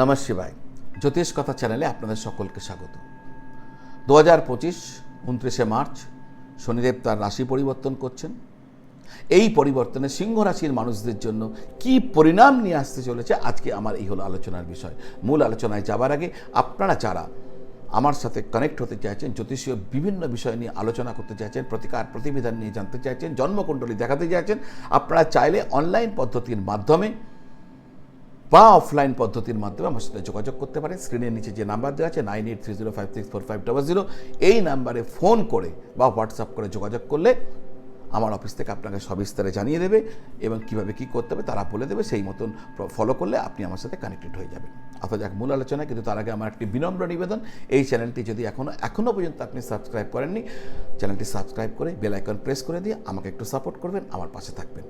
নমঃ জ্যোতিষ কথা চ্যানেলে আপনাদের সকলকে স্বাগত। দু হাজার পঁচিশ, উনত্রিশে মার্চ, শনিদেব তার রাশি পরিবর্তন করছেন। এই পরিবর্তনে সিংহ রাশির মানুষদের জন্য কি পরিণাম নিয়ে আসতে চলেছে আজকে আমার এই হলো আলোচনার বিষয়। মূল আলোচনায় যাবার আগে আপনারা যারা আমার সাথে কানেক্ট হতে চাইছেন, জ্যোতিষীয় বিভিন্ন বিষয় নিয়ে আলোচনা করতে চাইছেন, প্রতিকার প্রতিবিধান নিয়ে জানতে চাইছেন, জন্মকুণ্ডলী দেখাতে চাইছেন, আপনারা চাইলে অনলাইন পদ্ধতির মাধ্যমে বা অফলাইন পদ্ধতির মাধ্যমে আমার সাথে যোগাযোগ করতে পারেন স্ক্রিনের নিচে যে নাম্বার দেওয়া আছে nine eight three zero five six four five double zero এই নাম্বারে ফোন করে বা হোয়াটসঅ্যাপ করে যোগাযোগ করলে আমার অফিস থেকে আপনাকে সবিস্তারে জানিয়ে দেবে এবং কীভাবে কি করতে হবে তারা বলে দেবে। সেই মতন ফলো করলে আপনি আমার সাথে কানেক্টেড হয়ে যাবেন। অর্থাৎ এক মূল আলোচনা, কিন্তু তার আগে আমার একটি বিনম্র নিবেদন, এই চ্যানেলটি যদি এখনও এখনও পর্যন্ত আপনি সাবস্ক্রাইব করেননি চ্যানেলটি সাবস্ক্রাইব করে বেল আইকন প্রেস করে দিয়ে আমাকে একটু সাপোর্ট করবেন, আমার পাশে থাকবেন।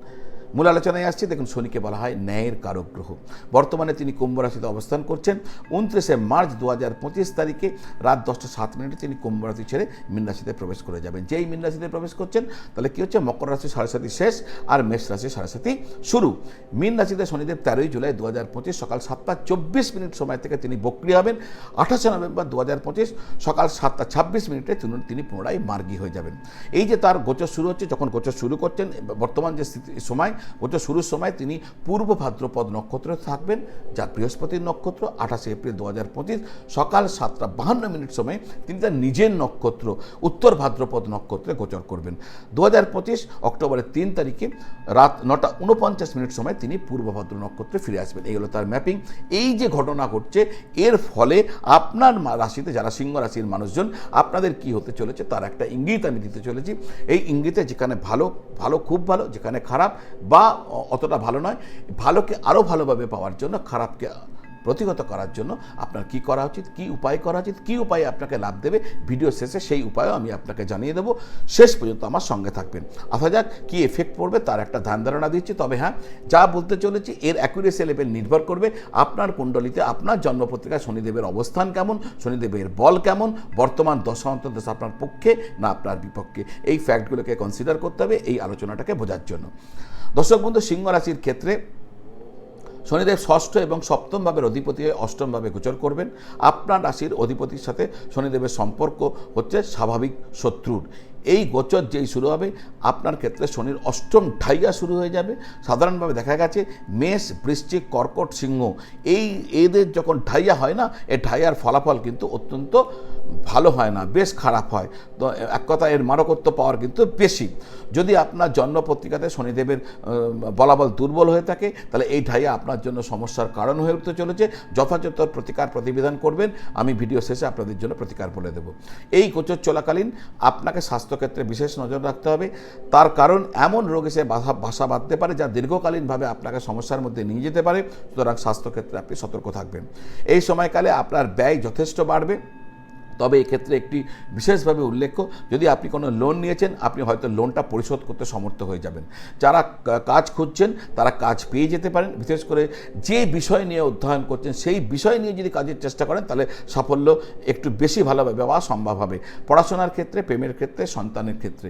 মূল আলোচনায় আসছি। দেখুন, শনিকে বলা হয় ন্যায়ের কারক গ্রহ বর্তমানে তিনি কুম্ভ রাশিতে অবস্থান করছেন। উনত্রিশে মার্চ দু হাজার পঁচিশ তারিখে রাত দশটা সাত মিনিটে তিনি কুম্ভ রাশি ছেড়ে মীন রাশিতে প্রবেশ করে যাবেন। যেই মীন রাশিতে প্রবেশ করছেন, তাহলে কী হচ্ছে? মকর রাশি সাড়ে শেষ আর মেষ রাশি সাড়ে শুরু। মীন রাশিতে শনিদেব তেরোই জুলাই দু হাজার পঁচিশ সকাল সাতটা চব্বিশ মিনিট সময় থেকে তিনি বক্রি হবেন। আঠাশে নভেম্বর দু হাজার পঁচিশ সকাল সাতটা ছাব্বিশ মিনিটে তিনি- পুনরায় মার্গী হয়ে যাবেন। এই যে তার গোচর শুরু হচ্ছে, যখন গোচর শুরু করছেন, বর্তমান যে সময় গোচর শুরুর সময় তিনি পূর্ব ভাদ্রপদ নক্ষত্রে থাকবেন, যা বৃহস্পতির নক্ষত্র, আঠাশে এপ্রিল দু হাজার পঁচিশ, সকাল সাতটা বাহান্ন মিনিট সময় তিনি তার নিজের নক্ষত্র, উত্তর ভাদ্রপদ নক্ষত্রে গোচর করবেন। দু হাজার পঁচিশ অক্টোবরের তিন তারিখে রাত নটা উনপঞ্চাশ মিনিট সময় তিনি পূর্ব ভাদ্র নক্ষত্রে ফিরে আসবেন। এই হলো তার ম্যাপিং। এই যে ঘটনা ঘটছে, এর ফলে আপনার রাশিতে যারা সিংহ রাশির মানুষজন, আপনাদের কি হতে চলেছে তার একটা ইঙ্গিত আমি দিতে চলেছি। এই ইঙ্গিতে যেখানে ভালো ভালো, খুব ভালো, যেখানে খারাপ বা অতটা ভালো নয়। ভালোকে আরও ভালোভাবে পাওয়ার জন্য খারাপকে প্রতিহত করার জন্য আপনার কি করা উচিত, কি উপায় করা উচিত, কি উপায়ে আপনাকে লাভ দেবে ভিডিও শেষে সেই উপায়ও আমি আপনাকে জানিয়ে দেবো। শেষ পর্যন্ত আমার সঙ্গে থাকবেন। আসা যাক কী এফেক্ট পড়বে তার একটা ধ্যান ধারণা দিচ্ছি। তবে হ্যাঁ যা বলতে চলেছি, এর অ্যাকুরেসি লেভেল নির্ভর করবে আপনার কুণ্ডলিতে আপনার জন্মপত্রিকায় শনিদেবের অবস্থান কেমন, শনিদেবের বল কেমন, বর্তমান দশান্তর দশা আপনার পক্ষে না আপনার বিপক্ষে। এই ফ্যাক্টগুলোকে কনসিডার করতে হবে, এই আলোচনাটাকে বোঝার জন্য। দর্শক বন্ধু, সিংহ রাশির ক্ষেত্রে শনিদেব ষষ্ঠ এবং সপ্তম ভাবের অধিপতি হয়ে অষ্টম ভাবে গোচর করবেন। আপনার রাশির অধিপতির সাথে শনিদেবের সম্পর্ক হচ্ছে স্বাভাবিক শত্রুর। এই গোচর যেই শুরু হবে, আপনার ক্ষেত্রে শনির অষ্টম ঢাইয়া শুরু হয়ে যাবে। সাধারণভাবে দেখা গেছে, মেষ, বৃশ্চিক, কর্কট, সিংহ, এই এদের যখন ঢাইয়া হয় না এই ঢাইয়ার ফলাফল কিন্তু অত্যন্ত ভালো হয় না, বেশ খারাপ হয়। তো এক কথা, এর মারকত্ব পাওয়ার কিন্তু বেশি। যদি আপনার জন্মপত্রিকাতে শনিদেবের বলাবল দুর্বল হয়ে থাকে, তাহলে এই ঢাইয়া আপনার জন্য সমস্যার কারণ হয়ে উঠতে চলেছে। যথাযথ প্রতিকার প্রতিবিধান করবেন, আমি ভিডিও শেষে আপনাদের জন্য প্রতিকার বলে দেব। এই গোচর চলাকালীন আপনাকে স্বাস্থ্যক্ষেত্রে বিশেষ নজর রাখতে হবে। তার কারণ, এমন রোগ এসে বাধা ভাষা বাঁধতে পারে যা দীর্ঘকালীনভাবে আপনাকে সমস্যার মধ্যে নিয়ে যেতে পারে। সুতরাং স্বাস্থ্যক্ষেত্রে আপনি সতর্ক থাকবেন। এই সময়কালে আপনার ব্যয় যথেষ্ট বাড়বে। তবে এক্ষেত্রে একটি বিশেষভাবে উল্লেখ্য, যদি আপনি কোনো লোন নিয়েছেন, আপনি হয়তো লোনটা পরিশোধ করতে সমর্থ হয়ে যাবেন। যারা কাজ খুঁজছেন, তারা কাজ পেয়ে যেতে পারেন। বিশেষ করে যে বিষয় নিয়ে অধ্যয়ন করছেন, সেই বিষয় নিয়ে যদি কাজের চেষ্টা করেন, তাহলে সাফল্য একটু বেশি ভালোভাবে পাওয়া সম্ভব হবে। পড়াশোনার ক্ষেত্রে, প্রেমের ক্ষেত্রে, সন্তানের ক্ষেত্রে।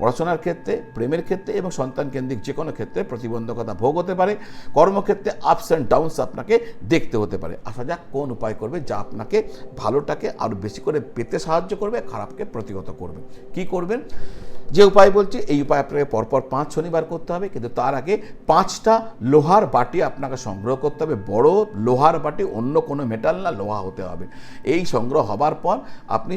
পড়াশোনার ক্ষেত্রে, প্রেমের ক্ষেত্রে এবং সন্তান কেন্দ্রিক যে কোনো ক্ষেত্রে প্রতিবন্ধকতা ভোগ হতে পারে, কর্মক্ষেত্রে আপস অ্যান্ড ডাউনস আপনাকে দেখতে হতে পারে। আসা যাক কোন উপায় করবে যা আপনাকে ভালোটাকে আরও বেশি করে পেতে সাহায্য করবে, খারাপকে প্রতিগত করবে। কি করবেন? যে উপায় বলছি, এই উপায় আপনাকে পরপর পাঁচ শনিবার করতে হবে, কিন্তু তার আগে পাঁচটা লোহার বাটি আপনাকে সংগ্রহ করতে হবে। বড় লোহার বাটি, অন্য কোনো মেটাল না, লোহা হতে হবে। এই সংগ্রহ হবার পর আপনি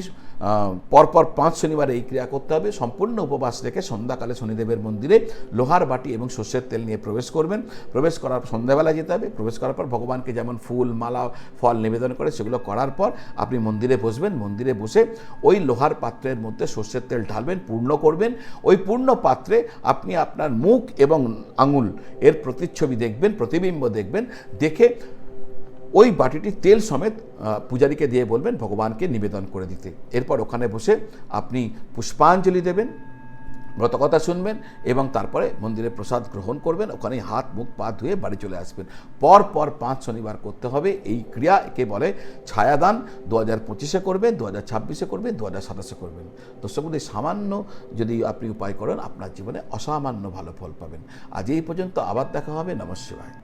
পরপর পাঁচ শনিবার এই ক্রিয়া করতে হবে। সম্পূর্ণ উপবাস রেখে সন্ধ্যাকালে শনিদেবের মন্দিরে লোহার বাটি এবং সর্ষের তেল নিয়ে প্রবেশ করবেন। প্রবেশ করার সন্ধ্যাবেলা যেতে হবে। প্রবেশ করার পর ভগবানকে যেমন ফুল, মালা, ফল নিবেদন করে, সেগুলো করার পর আপনি মন্দিরে বসবেন। মন্দিরে বসে ওই লোহার পাত্রের মধ্যে সর্ষের তেল ঢালবেন, পূর্ণ করবেন। ওই পূর্ণ পাত্রে আপনি আপনার মুখ এবং আঙুল এর প্রতিচ্ছবি দেখবেন, প্রতিবিম্ব দেখবেন, দেখে ওই বাটিটি তেল সমেত পূজারীকে দিয়ে বলবেন, ভগবানকে নিবেদন করে দিতে। এরপর ওখানে বসে আপনি পুষ্পাঞ্জলি দেবেন ব্রতকথা শুনবেন এবং তারপরে মন্দিরে প্রসাদ গ্রহণ করবেন ওখানে হাত মুখ পা ধুয়ে বাড়ি চলে আসবেন। পর পর পাঁচ শনিবার করতে হবে এই ক্রিয়া একে বলে ছায়াদান। দু হাজার পঁচিশে করবেন দু হাজার ছাব্বিশে করবেন দু হাজার সাতাশে করবেন। দর্শক বন্ধু, সামান্য যদি আপনি উপায় করেন আপনার জীবনে অসামান্য ভালো ফল পাবেন। আজ এই পর্যন্ত আবার দেখা হবে নমস্কার।